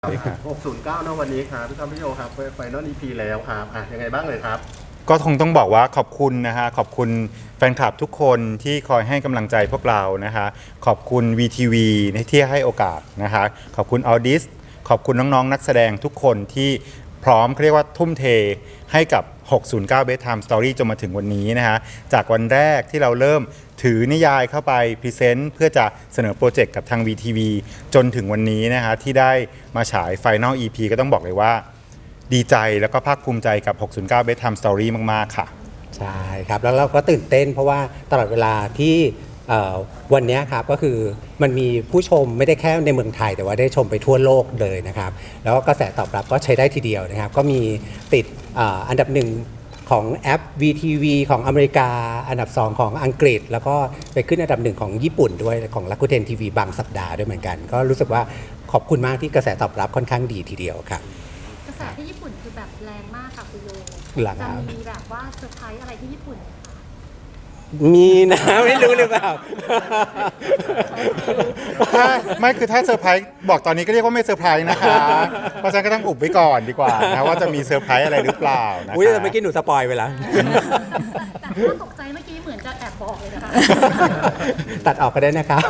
609นะวันนี้ครับพี่ทอมพี่โยครับไฟนอลอีพีแล้วครับอะยังไงบ้างเลยครับ ก็คงต้องบอกว่าขอบคุณนะฮะขอบคุณแฟนคลับทุกคนที่คอยให้กำลังใจพวกเรานะคะ ขอบคุณ VTV ที่ให้โอกาสนะคะ ขอบคุณออดิสขอบคุณน้องๆ นักแสดงทุกคนที่พร้อมเขาเรียกว่าทุ่มเทให้กับ 609 Bedtime Story จนมาถึงวันนี้นะฮะจากวันแรกที่เราเริ่มถือนิยายเข้าไปพรีเซนต์เพื่อจะเสนอโปรเจกต์กับทาง VTV จนถึงวันนี้นะฮะที่ได้มาฉาย Final EP ก็ต้องบอกเลยว่า ดีใจแล้วก็ภาคภูมิใจกับ 609 Bedtime Story มาก ๆ ค่ะ ใช่ครับ แล้วเราก็ตื่นเต้นเพราะว่าตลอดเวลาที่ วันเนี้ยครับก็คือมันมีผู้ชมไม่ได้แค่ในเมืองไทย แต่ว่าได้ชมไปทั่วโลกเลยนะครับ แล้วก็กระแสตอบรับก็ใช้ได้ทีเดียวนะครับ ก็มีติดเอ่ออันดับหนึ่งของแอป VTV ของอเมริกา อันดับ 2 ของอังกฤษ แล้วก็ไปขึ้นอันดับหนึ่งของญี่ปุ่นด้วยของ l ัก u เทนทีวีบางสัปดาห์ด้วยเหมือนกัน ก็รู้สึกว่าขอบคุณมากที่กระแสตอบรับค่อนข้างดีทีเดียวครับกระแสที่ญี่ปุ่นคือแบบแรงมากค่ะคุณโยหลังจะครับมีแบบว่าเซอร์ไพรส์อะไรที่ญี่ปุ่นไห มคะมีนะ ไม่รู้หรือเปล่า ถ้าไม่คือถ้าเซอร์ไพรส์บอกตอนนี้ก็เรียกว่าไม่เซอร์ไพรส์นะคะ เพราะฉะนั้นก็ต้องอุบไว้ก่อนดีกว่านะว่าจะมีเซอร์ไพรส์อะไรหรือเปล่านะคะอุ้ยแต่เมื่อกี้หนูสปอยไปแล้ว แต่ถ้าตกใจเมื่อกี้เหมือนจะแอบบอกเลยนะคะ ตัดออกก็ได้นะครับ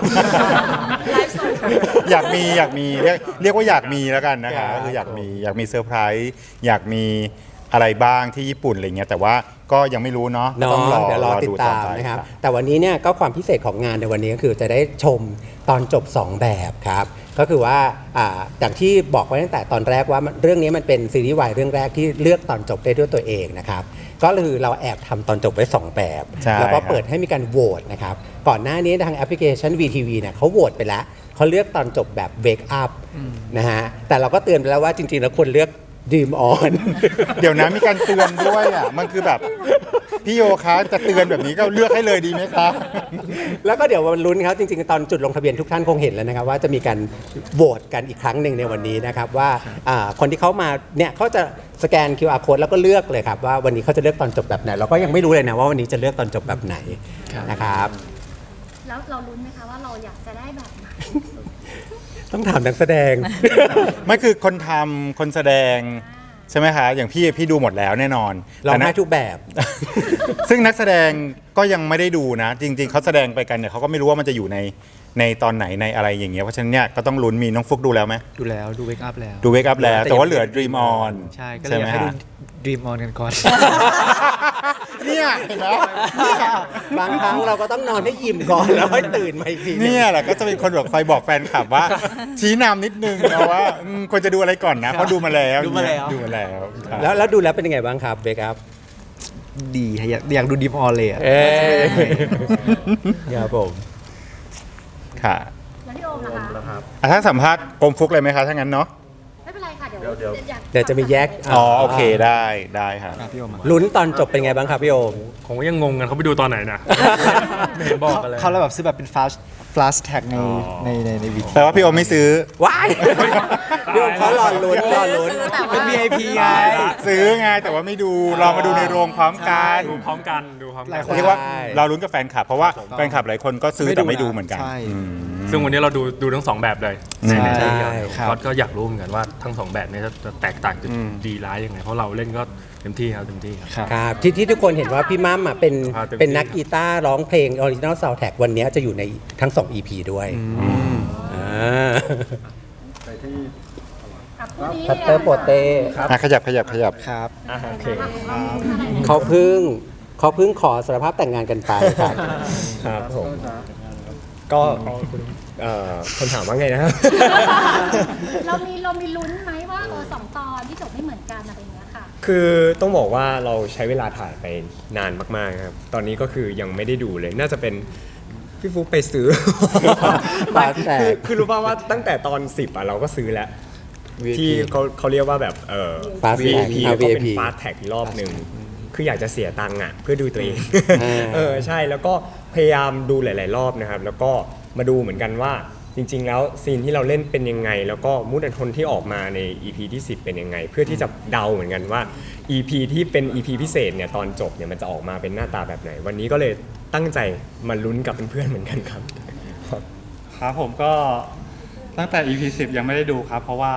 ไลฟ์สดอยากมีอยากมีเรียกเรียกว่าอยากมีแล้วกันนะคะครับก็คืออยากมีอยากมีเซอร์ไพรส์อยากมีอะไรบ้างที่ญี่ปุ่นอะไรเงี้ยแต่ว่า ก็ยังไม่รู้เนาะก็เนาะต้องรอเดี๋ยวรอติดตามไปนะครับ แต่วันนี้เนี่ยก็ความพิเศษของงานในวันนี้ก็คือจะได้ชมตอนจบ 2 แบบครับ ก็คือว่าอ่าอย่างที่บอกไว้ตั้งแต่ตอนแรกว่ามันเรื่องนี้มันเป็นซีรีส์วายเรื่องแรกที่เลือกตอนจบได้ด้วยตัวเองนะครับ ก็คือเราแอบทำตอนจบไว้ 2 แบบ ใช่แล้วก็ครับเปิดให้มีการโหวตนะครับ ก่อนหน้านี้ทางแอปพลิเคชัน VTV เนี่ยเขาโหวตไปแล้วเขาเลือกตอนจบแบบ Wake Up นะฮะแต่เราก็เตือนไปแล้วว่าจริงๆแล้วควรเลือก Dream On เดี๋ยวนะมีการเตือนด้วยอะ มันคือแบบ พี่โยคะจะเตือนแบบนี้ก็เลือกให้เลยดีไหมคะแล้วก็เดี๋ยววันลุ้นครับ จริงๆ ตอนจุดลงทะเบียนทุกท่านคงเห็นแล้วนะครับ ว่าจะมีการโหวตกันอีกครั้งหนึ่งในวันนี้นะครับ ว่าอ่าคนที่เขามาเนี่ยเขาจะสแกน QR code แล้วก็เลือกเลยครับ ว่าวันนี้เขาจะเลือกตอนจบแบบไหนเราก็ยังไม่รู้เลยนะว่าวันนี้จะเลือกตอนจบแบบไหนนะครับ แล้วเราลุ้นไหมคะว่าเราอยากจะได้แบบไหน ต้องถามนักแสดง ไม่คือคนทำคนแสดงใช่ไหมคะอย่างพี่พี่ดูหมดแล้วแน่นอนลองแต่ได้นะทุกแบบ ซึ่งนักแสดงก็ยังไม่ได้ดูนะ จริง ๆเขาแสดงไปกันเนี่ยเขาก็ไม่รู้ว่ามันจะอยู่ใน ในตอนไหนในอะไรอย่างเงี้ยเพราะฉะนั้นเนี่ยก็ต้องลุ้นมีน้องฟุกดูแล้วไหมดูแล้วดูเวกอัพแล้ว ดูเวกอัพแล้ว แต่แต่ว่ายังเหลือ Dream On ใช่ก็เลยอยากไหมให้ดูฮะ ดีมออนกันก่อน เนี่ยเห็นไหมบางครั้งเราก็ต้องนอนให้อิ่มก่อนแล้วค่อยตื่นมาอีกทีหงเนี่ยแหละก็จะเป็นคนแบบคอยบอกแฟนคลับว่า ชี้นำนิดนึงนะว่าอืมควรจะดูอะไรก่อนนะเพราะดูมาแล้วดูมาแล้ว ดูมาแล้วครับแล้วแล้วดูแล้วเป็นยังไงบ้างครับเบครับดีฮะอยากอยากดูดีมออนเลยอะ เอ้ยครับผม ค่ะแล้วพี่โอมนะคะนะครับ อะถ้าสัมภาษณ์กรมฟุกเลยไหมคะถ้างั้นเนาะไม่ เป็นไรค่ะเดี๋ยวเดี๋ยวอยากเดี๋ยวจะมีแยกอ๋อโอเคได้ได้ครับอะพี่โอมาลุ้นตอนจบเป็นไงบ้างครับพี่โอม ผมก็ยังงงกันเขาไปดูตอนไหนนะ ไม่เห็นบอกกันเลย เขาเลยแบบซื้อแบบเป็น flash flash tag ในอ๋อในในในวีดีแปลว่าพี่โอมไม่ซื้อ ว้ายพี่โอมเขารอลุ้นรอลุ้น เป็น VIP ไง ซื้อไงแต่ว่าไม่ดูลองมาดูในโรงพร้อมกันดูพร้อมกันดูพร้อมหกัลายน คน เรียกว่าเราลุ้นกับแฟนคลับ เพราะว่าแฟนคลับหลายคนก็ซื้อแต่ไม่ดูเหมือนกันใช่ อืม ซึ่งวันนี้เราดูดูทั้งสองแบบเลยใช่ในในเรื่องครับ ก็ก็อยากรู้เหมือนกันว่าทั้งสองแบบเนี้จะแตกต่างกันดีร้ายยังไงเพราะเราเล่นก็เต็มที่ครับเต็มที่ครับ ครับครับที่ที่ทุกคนเห็นว่าพี่มั่มอะเป็นอ่าเต็มที่ เป็นนักกีตาร์ร้องเพลงออริจินอลซาวแท็กวันนี้จะอยู่ในทั้ง 2 EP ด้วยอ่าไปที่อะคู่นี้พัตเตอร์โปเต้อะขยับขยับขยับ ครับโอเคเขาเพึ่งเขาเพึ่งขอสารภาพแต่งงานกันไปครับ ครับผม ก็เอ่อคนถามว่าไงนะครับ เรามีเรามีลุ้นไหมว่าเออสองตอนที่จบไม่เหมือนกันอะไรอย่างเงี้ยค่ะ คือต้องบอกว่าเราใช้เวลาถ่ายไปนานมากๆครับ ตอนนี้ก็คือยังไม่ได้ดูเลย น่าจะเป็นพี่ฟุ๊กไปซื้อ ปาแตก คือคือรู้ป่าวว่าตั้งแต่ตอน 10อะเราก็ซื้อแล้ว ที่เขาเขาเรียกว่าแบบเออ Fast Tag VIP อ่าแล้วก็เป็น VIP ฟาสแท็กรอบหนึ่ง คืออยากจะเสียตังค์อะ เพื่อดูตัวเอง อ่า เออ ใช่แล้วก็ พยายามดูหลาย ๆ รอบนะครับ แล้วก็มาดูเหมือนกันว่าจริง ๆ แล้วซีนที่เราเล่นเป็นยังไง แล้วก็มูดแอนทนที่ออกมาใน EP ที่ 10 เป็นยังไง เพื่อที่จะเดาเหมือนกันว่า EP ที่เป็น EP พิเศษเนี่ยตอนจบเนี่ยมันจะออกมาเป็นหน้าตาแบบไหน วันนี้ก็เลยตั้งใจมาลุ้นกับเพื่อน ๆ เหมือนกันครับครับผมก็ตั้งแต่ EP 10 ยังไม่ได้ดูครับ เพราะว่า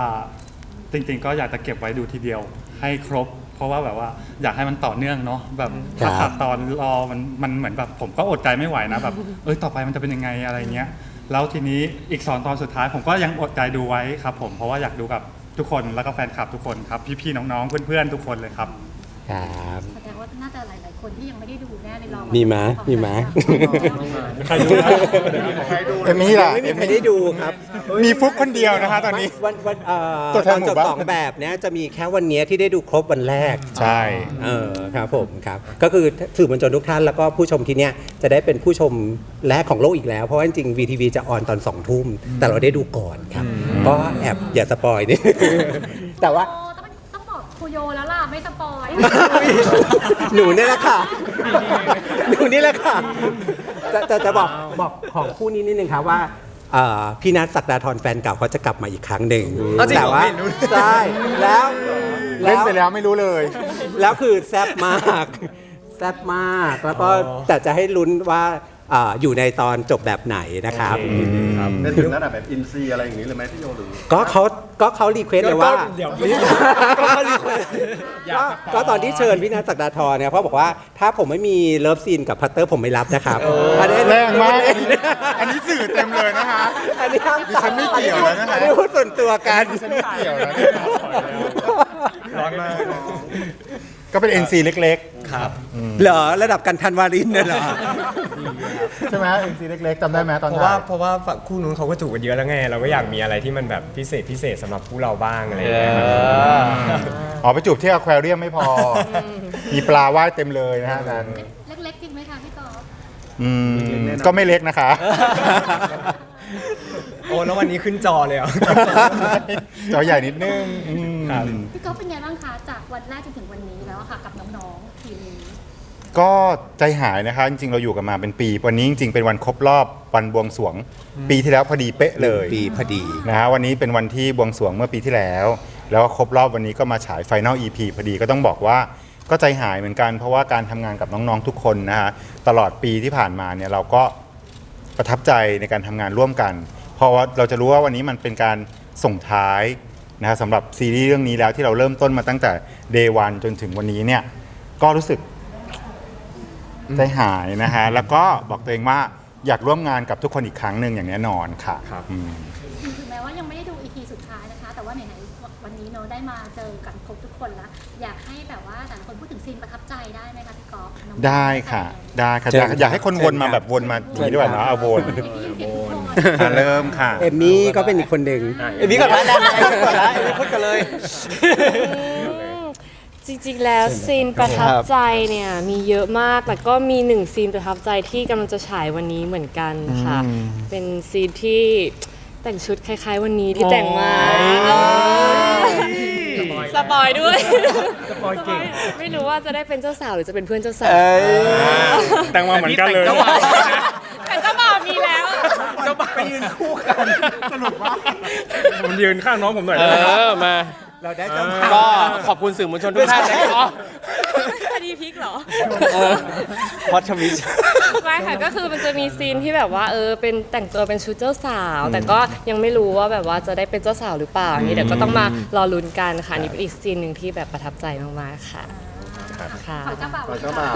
จริง ๆ ก็อยากจะเก็บไว้ดูทีเดียวให้ครบ เพราะว่าแบบว่าอยากให้มันต่อเนื่องเนาะแบบครัถ้าบขาดตอนรอมันมันเหมือนแบบผมก็อดใจไม่ไหวนะแบบเอ้ยต่อไปมันจะเป็นยังไงอะไรเงี้ยแล้วทีนี้อีกสองตอนสุดท้าย ผมก็ยังอดใจดูไว้ครับผมเพราะว่าอยากดูกับทุกคนแล้วก็แฟนคลับทุกคนครับพี่ๆน้องๆเพื่อนๆทุกคนเลยครับ ครับ แสดงว่าน่าจะหลายๆ คนที่ยังไม่ได้ดูแน่ในรอมีไหมมีไหม ใครดูนะใครดูเอมมี่ล่ะไม่มีใครได้ดูครับ มีฟุกคนเดียวนะคะตอนนี้ วันวันเอ่อตัวแทตนอนหมู่จบบ้าน สองแบบเนี้ยจะมีแค่วันเนี้ยที่ได้ดูครบวันแรก ใช่ เออครับผมครับ ก็คือสื่อมวลชนทุกท่านแล้วก็ผู้ชมที่เนี้ยจะได้เป็นผู้ชมแรกของโลกอีกแล้ว เพราะว่าจริงๆ VTV จะออนตอนสองทุ่ม แต่เราได้ดูก่อนครับ ก็แอบอย่าสปอยนิด แต่ว่า โอ้ต้องต้องบอกครูโยแล้วล่ะ ไม่สปอยหนูนี่แหละค่ะ หนูนี่แหละค่ะ จะจะจะบอกบอกของคู่นี้นิดนึงครับว่าเอ่อพี่นัทศักดาธรแฟนเก่าเขาจะกลับมาอีกครั้งหนึ่งเอาจริงเหรอแต่ว่าไม่รู้ ใช่แล้วเล่นไปแล้วไม่รู้เลย แล้วคือแซ่บมาก แซ่บมาก แล้วก็แต่จะให้ลุ้นว่า อ่าอยู่ในตอนจบแบบไหนนะครับเป็นถึงระดับแบบอินซีอะไรอย่างนี้เลยไหมพี่โยหรือก็เขาก็เขารีเควสเลยว่า เดี๋ยวก็เขารีเควสก็ก็ตอนที่เชิญพี่นัทศักดาธรเนี่ยเขาบอกว่าถ้าผมไม่มีเลิฟซีนกับพัตเตอร์ผมไม่รับนะครับอันนี้แรงมากอันนี้สื่อเต็มเลยนะคะ อันนี้ดิฉันไม่เกี่ยวแล้วนะคะอันนี้พูดส่วนตัวกันฉันไม่เกี่ยวแล้วร้อนมาก ก็เป็น NC เล็กเหรอระดับกันทันวารินเนี่ยเหรอ ๆ ใช่ไหม NC เล็กๆจำได้ไหมตอนเพราะถ่าว่ายเพราะว่าฝั่งคู่นู้นเขาก็จูบกันเยอะแล้วไง เราก็อยากมีอะไรที่มันแบบพิเศษพิเศษสำหรับคู่เราบ้างอะไรอย่างเงี้ยครับอ๋อไปจูบที่อควาเรียมไม่พอมีปลาว่ายเต็มเลยนะฮะอาจารย์เล็กๆจริงไหมคะพี่กอล์ฟอืมก็ไม่เล็กนะคะโอ้แล้ววันนี้ขึ้นจอเลยเหรอ จอใหญ่นิดนึงอืมครับ พี่กอล์ฟเป็นไงบ้างคะจากวันแรกจนถึงวันนี้แล้วอะค่ะกับน้องๆทีมนี้ก็ใจหายนะคะ จริงๆ เราอยู่กันมาเป็นปี วันนี้จริงๆ เป็นวันครบรอบวันบวงสรวง ปีที่แล้วพอดีเป๊ะเลยปีพอดี นะฮะวันนี้เป็นวันที่บวงสรวงเมื่อปีที่แล้ว แล้วก็ครบรอบวันนี้ก็มาฉายไฟน a ล EP พอดีก็ต้องบอกว่าก็ใจหายเหมือนกัน เพราะว่าการทำงานกับน้องๆทุกคนนะฮะตลอดปีที่ผ่านมาเนี่ยเราก็ ประทับใจในการทำงานร่วมกันเพ ราะว่าเราจะรู้ว่าวันนี้มันเป็นการส่งท้ายนะฮะสำหรับซีรีส์เรื่องนี้แล้วที่เราเริ่มต้นมาตั้งแต่ day one จนถึงวันนี้เนี่ยก็รู้สึกใจหายนะฮะแล้วก็บอกตัวเองว่าอยากร่วมงานกับทุกคนอีกครั้งหนึ่งอย่างแน่นอนค่ะครับอืมถึงแม้ว่ายังไม่ได้ดู EP สุดท้ายนะคะ แต่ว่าไหนๆวันนี้เนอะได้มาเจอกันครบทุกคนแล้ว อยากให้แบบว่าแต่ละคนพูดถึงซีนประทับใจได้ไหมคะพี่กอล์ฟน้องๆได้ค่ะ ได้ค่ะเชิอญยากอยากให้คนวนมาแบบวนมาทีด้วยเนาะเอาวน ได้ยินเสียงทุกคน อะเริ่มค่ะ เอมมี่ก็เป็นอีกคนหนึ่ง เอมี่ก่อนนะได้ได้ก่อนนะเอมี่พูดกันเลยจริงๆ แล้วซีนประทับใจเนี่ยมีเยอะมาก แต่ก็มีหนึ่งซีนประทับใจที่กำลังจะฉายวันนี้เหมือนกันค่ะ เป็นซีนที่แต่งชุดคล้ายๆ วันนี้ที่แต่งมาเออสปอยด้วยสปอยเก่งไม่รู้ว่าจะได้เป็นเจ้าสาวหรือจะเป็นเพื่อนเจ้าสาว แต่งมาเหมือนกันเลย แต่เจ้าบ่าวมีแล้ว มันยืนข้างน้องผมหน่อยเออมา เราได้เจ้าภาพ ก็ขอบคุณสื่อมวลชนทุกท่านนะครับคดีพลิกเหรอพอดทวิช ไม่ค่ะก็คือมันจะมีซีนที่แบบว่าเออเป็นแต่งตัวเป็นชุดเจ้าสาว แต่ก็ยังไม่รู้ว่าแบบว่าจะได้เป็นเจ้าสาวหรือเปล่าอันนี่เดี๋ยวก็ต้องมารอลุ้นกันค่ะอันนี่เป็นอีกซีนหนึ่งที่แบบประทับใจมากๆค่ะ ค่ะ ฝั่งเจ้าบ่าวฝั่งเจ้าบ่าว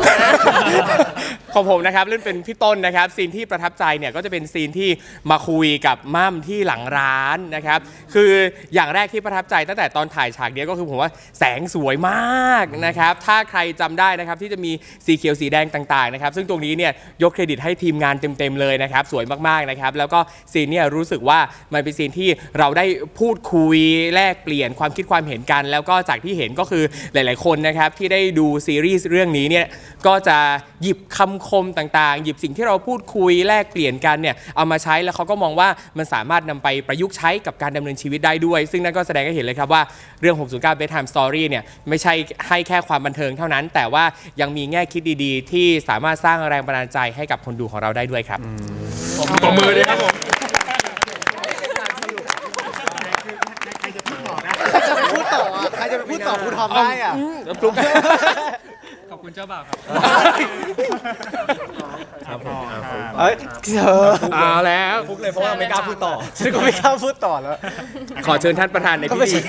ของผมนะครับเล่นเป็นพี่ต้นนะครับซีนที่ประทับใจเนี่ยก็จะเป็นซีนที่มาคุยกับม่ำที่หลังร้านนะครับคืออย่างแรกที่ประทับใจตั้งแต่ตอนถ่ายฉากเนี้ยก็คือผมว่าแสงสวยมากนะครับถ้าใครจำได้นะครับที่จะมีสีเขียวสีแดงต่างๆนะครับซึ่งตรงนี้เนี่ยยกเครดิตให้ทีมงานเต็มๆเลยนะครับสวยมากๆนะครับแล้วก็ซีนเนี่ยรู้สึกว่ามันเป็นซีนที่เราได้พูดคุยแลกเปลี่ยนความคิดความเห็นกัน แล้วก็จากที่เห็นก็คือหลาย ๆคนนะครับที่ได้ดูซีรีส์เรื่องนี้เนี่ยก็จะหยิบคำคมต่างๆ หยิบสิ่งที่เราพูดคุยแลกเปลี่ยนกันเนี่ยเอามาใช้แล้วเขาก็มองว่ามันสามารถนำไปประยุกต์ใช้กับการดำเนินชีวิตได้ด้วย ซึ่งนั่นก็แสดงให้เห็นเลยครับว่าเรื่อง 609 bedtime story เนี่ยไม่ใช่ให้แค่ความบันเทิงเท่านั้น แต่ว่ายังมีแง่คิดดีๆ ที่สามารถสร้างแรงบันดาลใจให้กับคนดูของเราได้ด้วยครับตบมือเลยครับผม จะไปพูดต่ออะ ใครจะไป พูดต่อคุณทอมได้อะ ฟลุก ขอบคุณเจ้าบ่าวครับเอ้ยเธอเอาแล้ว ฟุกเลยเพราะว่าไม่กล้าพูดต่อฉันก็ไม่กล้าพูดต่อแล้ว ขอเชิญท่านประธานในพิธี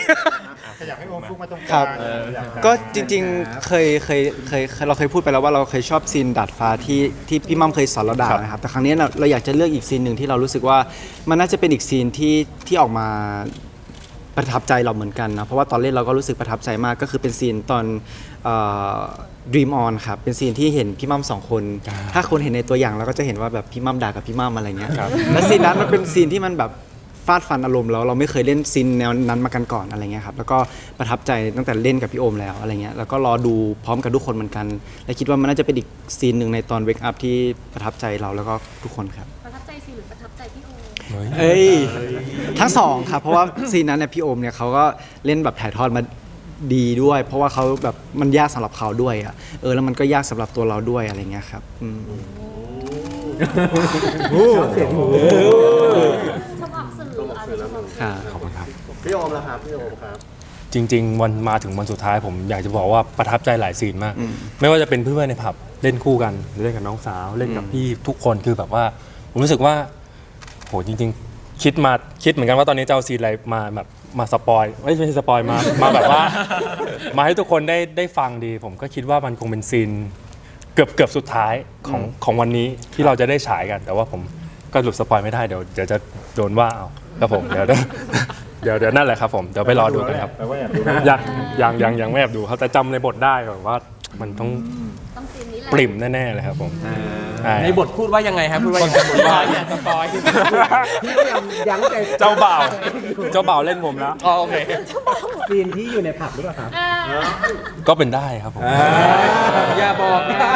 อยากให้โอมฟุกมาตรงกครัลาบ งอยากก็จริงๆ เคยเคยเคยเราเคยพูดไปแล้วว่าเราเคยชอบซีนดาดฟ้าที่ที่พี่มั่มเคยสอนเราด่านะครับ แต่ครั้งนี้เราเราอยากจะเลือกอีกซีนหนึ่งที่เรารู้สึกว่ามันน่าจะเป็นอีกซีนที่ที่ออกมา ประทับใจเราเหมือนกันนะเพราะว่าตอนเล่นเราก็รู้สึกประทับใจมากก็คือเป็นซีนตอนเอ่อ Dream On ครับเป็นซีนที่เห็นพี่มั่มสองคน ถ้าคนเห็นในตัวอย่างเราก็จะเห็นว่าแบบพี่มั่มด่ากับพี่มั่มอะไรเงี้ยและซีนนั้นมันเป็นซีนที่มันแบบฟาดฟันอารมณ์แล้วเราไม่เคยเล่นซีนแนวนั้นมากันก่อนอะไรเงี้ยครับแล้วก็ประทับใจตั้งแต่เล่นกับพี่โอมแล้วอะไรเงี้ยแล้วก็รอดูพร้อมกับทุกคนเหมือนกัน และคิดว่ามันน่าจะเป็นอีกซีนหนึ่งในตอนเวกอัพที่ประทับใจเราแล้วก็ทุกคนครับ เอ้ยทั้งสองครับ เพราะว่าซีนนั้นเนี่ยพี่โอมเนี่ยเขาก็เล่นแบบถ่ายทอดมาดีด้วย เพราะว่าเขาแบบมันยากสำหรับเขาด้วยอะเออแล้วมันก็ยากสำหรับตัวเราด้วยอะไรเงี้ยครับอืมชมออกสื่ออะชมออกสื่อค่ะขอบคุณครับ พี่โอมละครับพี่โอมครับ จริง ๆ วันมาถึงวันสุดท้ายผมอยากจะบอกว่าประทับใจหลายซีนมาก ไม่ว่าจะเป็นเพื่อนในผับเล่นคู่กันเล่นกับน้องสาว เล่นกับพี่ทุกคนคือแบบว่าผมรู้สึกว่า โหจริง ๆ คิดมาคิดเหมือนกันว่าตอนนี้จะเอาซีนอะไรมาแบบมาสปอยไม่ไม่ใช่สปอยมา มาแบบว่า มาให้ทุกคนได้ได้ฟังดี ผมก็คิดว่ามันคงเป็นซีนเกือบเกือบสุดท้ายของของวันนี้ที่เราจะได้ฉายกัน แต่ว่าผมก็หลุดสปอยไม่ได้เดี๋ยวเดี๋ยวจะโดนว่าเอาครับผมเดี๋ยวเดี๋ยวเดี๋ยวนั่นแหละครับผมเดี๋ยวไปรอดูกันครับแต่ว่าอยากดูยังยังยังยังไม่แอบดูครับแต่จำในบทได้แบบว่ามันต้อง ต้องซีนนี้แหละปริ่มแน่ๆเลยครับผมช่ในบทพูดว่ายังไงครับพูดว่ายังไงสปอยเนี่ยสปอยพี่พยายามยั้งใจเจ้าบ่าวเจ้าบ่าวเล่นผมแล้วอ๋อโอเคซีนที่อยู่ในผับหรือเปล่าครับก็เป็นได้ครับผมอย่าบอกนะ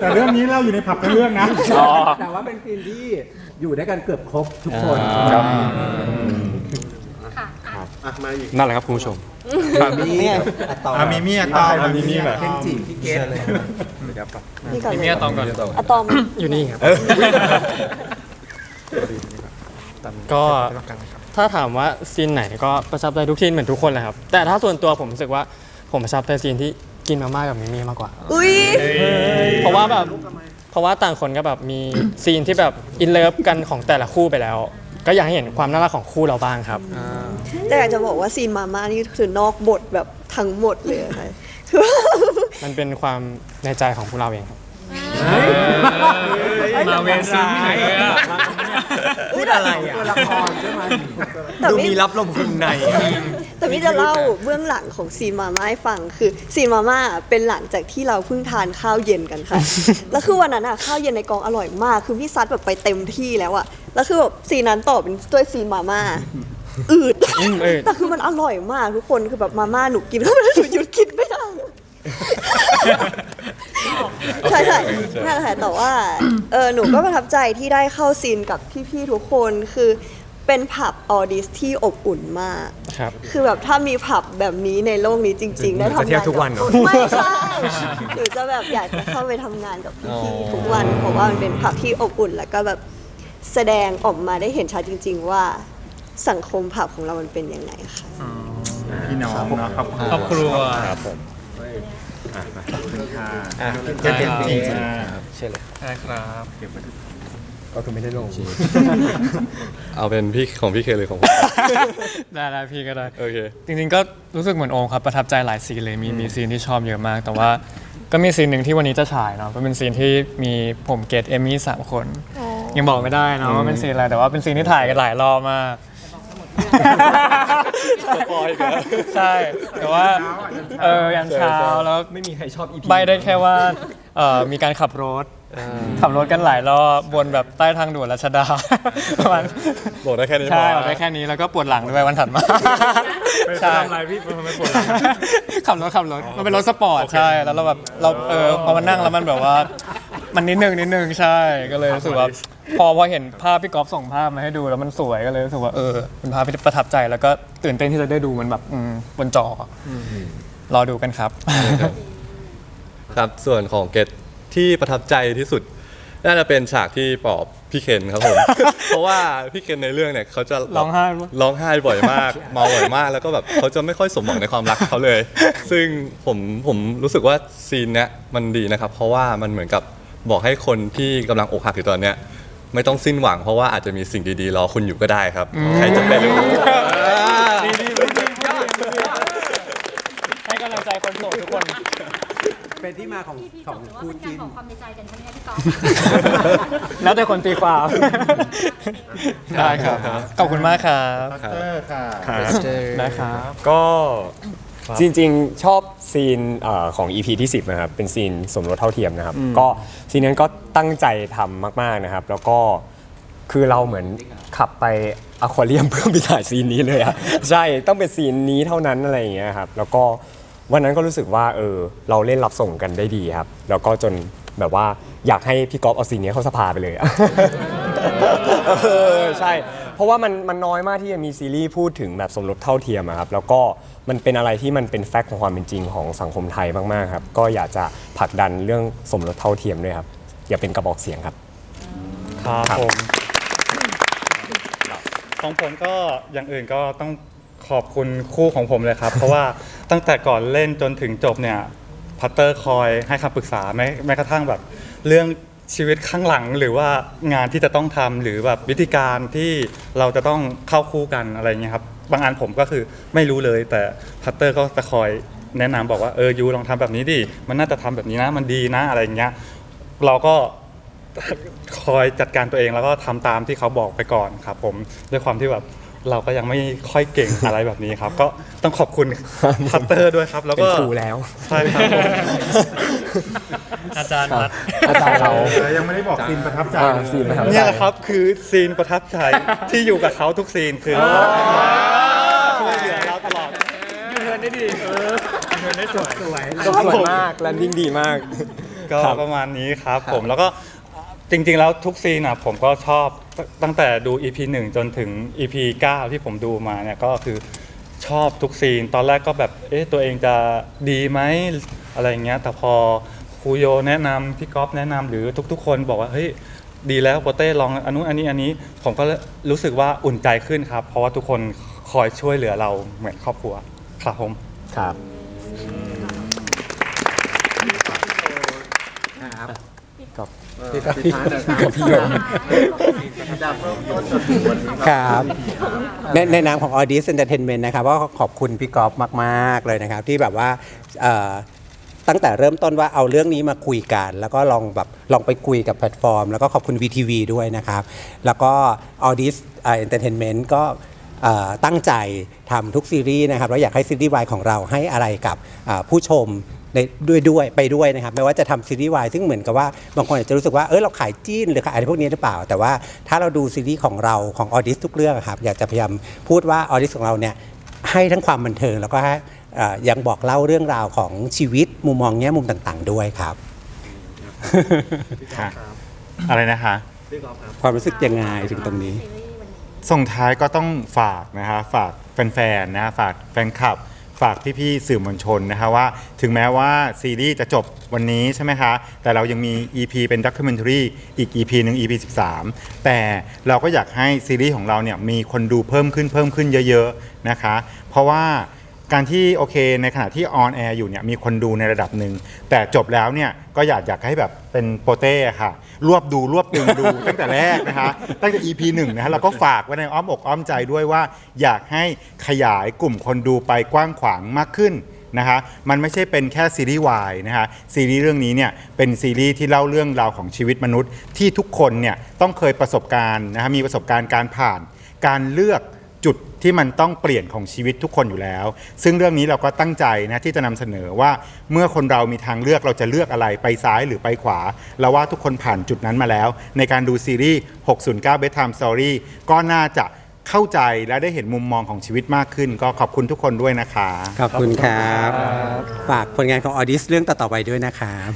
แต่เรื่องนี้เราอยู่ในผับทั้งเรื่องนะอ๋อแต่ว่าเป็นซีนที่อยู่ด้วยกันเกือบครบทุกคน ครับค่ะ อะอะมาอีกนั่นแหละครับคุณผู้ชม เนี่ยอะตอมอามีมี่อะตอมอามีมี่แบบเคนจิพี่เกตเลยนี่ก่อนมีเลยอะตอมก่อนอะตอมอยู่นี่ครับ ก็ถ้าถามว่าซีนไหนก็ประทับใจทุกซีนเหมือนทุกคนแหละครับ แต่ถ้าส่วนตัวผมรู้สึกว่าผมประทับใจซีนที่กินมาม่ากับมิมี่มากกว่า อุ้ยเพราะว่าแบบเพราะว่าต่างคนก็แบบมี ซีนที่แบบอินเลิฟกันของแต่ละคู่ไปแล้ว ก็อยากให้เห็นความน่ารักของคู่เราบ้างครับ แต่อยากจะบอกว่าซีนมาม่านี่คือนอกบทแบบทั้งหมดเลยอะค่ะคือ มันเป็นความในใจของพวกเราเองครับ มาเวซีไหนอะ พูดอะไรอะตัวละครใช่ไหม แต่ดูไม่ มีรับลมคมในอะ แต่พี่จะเล่าเบื้องหลังของซีนมาม่าให้ฟังคือซีนมาม่าเป็นหลังจากที่เราเพิ่งทานข้าวเย็นกันค่ะ แล้วคือวันนั้นอะข้าวเย็นในกองอร่อยมาก คือพี่ซัดแบบไปเต็มที่แล้วอะ แล้วคือแบบซีนนั้นต่อเป็นด้วยซีนมาม่าอืดอืมอืดแต่คือมันอร่อยมากทุกคนคือแบบมาม่าหนูกินเข้าไปแล้วหนูหยุดกินไม่ได้ ใช่ใช่นั่นแหละค่ะแต่ว่า เออหนูก็ประทับใจที่ได้เข้าซีนกับพี่ ๆ ทุกคนคือเป็นผับออดิสที่อบอุ่นมาก ครับ คือแบบถ้ามีผับแบบนี้ในโลกนี้จริง ๆ ได้ทำงานจะเที่ยวทุกวันเหรอ ไม่ใช่หนูจะแบบอยากจะเข้าไปทำงานกับพี่ๆทุกวัน เพราะว่ามันเป็นผับที่อบอุ่นแล้วก็แบบ แสดงออกมาได้เห็นชัดจริง ๆ ว่าสังคมผับของเรามันเป็นยังไงค่ะ พี่น้องเนาะครับครอบครัว ครับผมจะเป็นจริงใช่ครับ ก็คือไม่ได้ลง เอาเป็นพี่ของพี่เคเลยของผม ได้ได้พี่ก็ได้ โอเค จริงๆก็รู้สึกเหมือนโอมครับประทับใจหลายซีนเลยมีมีซีนที่ชอบเยอะมาก แต่ว่าก็มีซีนหนึ่งที่วันนี้จะฉายเนาะก็เป็นซีนที่มีผมเกตเอมมี่สามคน ยังบอกไม่ได้เนาะว่าเป็นซีนอะไรแต่ว่าเป็นซีนที่ถ่ายกันหลายรอบมาก สปอยล์อีกแล้ว ใช่แต่ว่าเออยันเช้าแล้วไม่มีใครชอบอีพีใบได้แค่ว่าเอ่อมีการขับรถ ขับรถกันหลายรอบบนแบบใต้ทางด่วนรัชดา ประมาณบอกได้แค่นี้พอใช่บอกได้แค่นี้แล้วก็ปวดหลังด้วยวันถัดมาใช่ ทำอะไรพี่มันไม่ปวดหลัง ขับรถขับรถมันเป็นรถสปอร์ตใช่แล้วเราแบบเราเออพอมานั่งแล้วมันแบบว่า มันนิดนึงนิดนึงใช่ก็เลยรู้สึกว่า พอพอเห็นภาพพี่ก๊อฟส่งภาพมาให้ดูแล้วมันสวยก็เลยรู้สึกว่าเออเป็นภาพที่ประทับใจแล้วก็ตื่นเต้นที่จะได้ดูมันแบบอืมบนจออรอดูกันครับ ครับส่วนของเกตที่ประทับใจที่สุด น่าจะเป็นฉากที่ปอบพี่เคนครับผม เพราะว่าพี่เคนในเรื่องเนี่ยเขาจะร้องไห้ปะ ร้องไห้บ่อยมาก เมาบ่อยมากแล้วก็แบบเขาจะไม่ค่อยสมหวังในความรักเขาเลย ซึ่งผมผมรู้สึกว่าซีนเนี้ยมันดีนะครับ เพราะว่ามันเหมือนกับบอกให้คนที่กำลังอกหักอยู่ตอนเนี้ย ไม่ต้องสิ้นหวังเพราะว่าอาจจะมีสิ่งดีๆรอคุณอยู่ก็ได้ครับ ใครจะไปรู้ให้กำลังใจคนโสดทุกคน เป็นที่มาของพี่พี่ขบออว่าคู่เป็นการนบอกความในใจกันใช่ไหมพี่กอฟแล้วแต่คนตีความได้ครับ ขอบคุณมากครับ ครัค่ะนะครับ ก็ จริงๆชอบซีนเอ่อของ EP ที่ 10 นะครับ เป็นซีนสมรสเท่าเทียมนะครับ ก็ซีนนั้นก็ตั้งใจทำมากๆนะครับ แล้วก็คือเราเหมือนขับไปอควาเรียม เพื่อไปถ่ายซีนนี้เลยอะใช่ต้องเป็นซีนนี้เท่านั้นอะไรอย่างเงี้ยครับ แล้วก็วันนั้นก็รู้สึกว่าเออเราเล่นรับส่งกันได้ดีครับ แล้วก็จนแบบว่าอยากให้พี่ก๊อฟเอาซีนนี้เข้าสภาไปเลยอะ เออใช่ เพราะว่ามันมันน้อยมากที่จะมีซีรีส์พูดถึงแบบสมรสเท่าเทียมอะครับ แล้วก็ มันเป็นอะไรที่มันเป็นแฟกต์ของความเป็นจริงของสังคมไทยมากๆครับก็อยากจะผลักดันเรื่องสมรสเท่าเทียมด้วยครับอย่าเป็นกระบอกเสียงครับครับ ผมของผมก็อย่างอื่นก็ต้องขอบคุณคู่ของผมเลยครับ เพราะว่าตั้งแต่ก่อนเล่นจนถึงจบเนี่ยพัตเตอร์คอยให้คำปรึกษาแม้แม้กระทั่งแบบ เรื่องชีวิตข้างหลังหรือว่างานที่จะต้องทำหรือแบบวิธีการที่เราจะต้องเข้าคู่กันอะไรเงี้ยครับ บางอันผมก็คือไม่รู้เลย แต่พัตเตอร์ก็จะคอยแนะนำบอกว่าเออยูลองทำแบบนี้ดิมันน่าจะทำแบบนี้นะ มันดีนะอะไรเงี้ยเราก็ คอยจัดการตัวเองแล้วก็ทำตามที่เขาบอกไปก่อนครับผมด้วยความที่แบบเราก็ยังไม่ค่อยเก่งอะไรแบบนี้ครับ ก็ต้องขอบคุณพัตเตอร์ด้วยครับ แล้วก็เป็นครูแล้ว ใช่ครับผมอาจารย์พัด อาจารย์เรายังไม่ได้บอกซีนประทับใจอ่าเลย ซีนประทับใจ เนี่ยแหละครับคือซีนประทับใจที่อยู่กับเขาทุกซีนคือช่วยเหลือเราตลอด ยูเทิร์นได้ดีเออยูเทิร์น ได้สวย สวยก็สวยมากแลนดิ้งดีมากก็ครับ ประมาณนี้ครับผมแล้วก็จริงๆแล้วทุกซีนอะผมก็ชอบตั้งแต่ดู EP 1 จนถึง EP 9 ที่ผมดูมาเนี่ยก็คือชอบทุกซีน ตอนแรกก็แบบเอ๊ะตัวเองจะดีไหมอะไรเงี้ยแต่พอครูโยแนะนำพี่ก๊อฟแนะนำหรือทุกๆ คนบอกว่าเฮ้ยดีแล้วโปเต้ลองอันนู้นอันนี้อันนี้ผมก็รู้สึกว่าอุ่นใจขึ้นครับ เพราะว่าทุกคนคอยช่วยเหลือเราเหมือนครอบครัวครับผม ครับ กับพี่กับพี่ท้ายหนะครับกับพี่โยมจากเริ่มต้นจนถึงวันนี้ครับในในนามของ Audis Entertainment นะครับก็ขอบคุณพี่กอล์ฟมาก ๆ เลยนะครับ ที่แบบว่าเอ่อตั้งแต่เริ่มต้นว่าเอาเรื่องนี้มาคุยกัน แล้วก็ลองแบบลองไปคุยกับแพลตฟอร์ม แล้วก็ขอบคุณ VTV ด้วยนะครับ แล้วก็ Audis เอ่อ Entertainment ก็เอ่อ ตั้งใจทำทุกซีรีส์นะครับแล้วอยากให้ซีรีส์วายของเราให้อะไรกับอ่าผู้ชมในด้วยด้วยไปด้วยนะครับไม่ว่าจะทำซีรีส์วายซึ่งเหมือนกับว่าบางคนอาจจะรู้สึกว่าเออเราขายจีนหรือขายอะไรพวกนี้หรือเปล่า แต่ว่าถ้าเราดูซีรีส์ของเราของออดิสทุกเรื่องอะครับอยากจะพยายามพูดว่าออดิสของเราเนี่ยให้ทั้งความบันเทิงแล้วก็ให้เอ่อยังบอกเล่าเรื่องราวของชีวิตมุมมองแง่มุมต่างๆ ด้วยครับค่ะอะไรนะคะ พี่กอล์ฟครับ ความรู้สึกยังไงถึงตรงนี้ ซีรี ส่งท้ายก็ต้องฝากนะฮะฝากแฟนๆนะฝากแฟนคลับ ฝากพี่ๆสื่อมวลชนนะคะว่าถึงแม้ว่าซีรีส์จะจบวันนี้ใช่ไหมคะ แต่เรายังมี EP เป็นด็อกิเมนทรีอีก EP หนึ่ง EP 13 แต่เราก็อยากให้ซีรีส์ของเราเนี่ยมีคนดูเพิ่มขึ้นเพิ่มขึ้นเยอะๆนะคะ เพราะว่า การที่โอเคในขณะที่ออนแอร์อยู่เนี่ยมีคนดูในระดับหนึ่ง แต่จบแล้วเนี่ยก็อยากอยากให้แบบเป็นโปเต้ค่ะ รวบดูรวบตึงดู ตั้งแต่แรกนะคะตั้งแต่ EP หนึ่งนะฮะเราก็ฝากไว้ในอ้อมอกอ้อมใจด้วยว่า อยากให้ขยายกลุ่มคนดูไปกว้างขวางมากขึ้นนะคะมันไม่ใช่เป็นแค่ซีรีส์วายนะคะซีรีส์เรื่องนี้เนี่ยเป็นซีรีส์ที่เล่าเรื่องราวของชีวิตมนุษย์ ที่ทุกคนเนี่ยต้องเคยประสบการณ์นะคะมีประสบการณ์การผ่านการเลือก จุดที่มันต้องเปลี่ยนของชีวิตทุกคนอยู่แล้ว ซึ่งเรื่องนี้เราก็ตั้งใจนะที่จะนำเสนอว่าเมื่อคนเรามีทางเลือกเราจะเลือกอะไรไปซ้ายหรือไปขวา เราว่าทุกคนผ่านจุดนั้นมาแล้ว ในการดูซีรีส์ 609 Bedtime Story ก็น่าจะเข้าใจและได้เห็นมุมมองของชีวิตมากขึ้น ก็ขอบคุณทุกคนด้วยนะคะขอบคุณครับ ฝากผลงานของออดิสเรื่องต่อๆไปด้วยนะครับ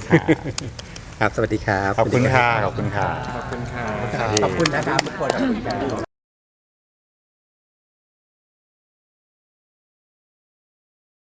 ครับ สวัสดีครับ ขอบคุณค่ะขอบคุณค่ะขอบคุณนะครับทุกคน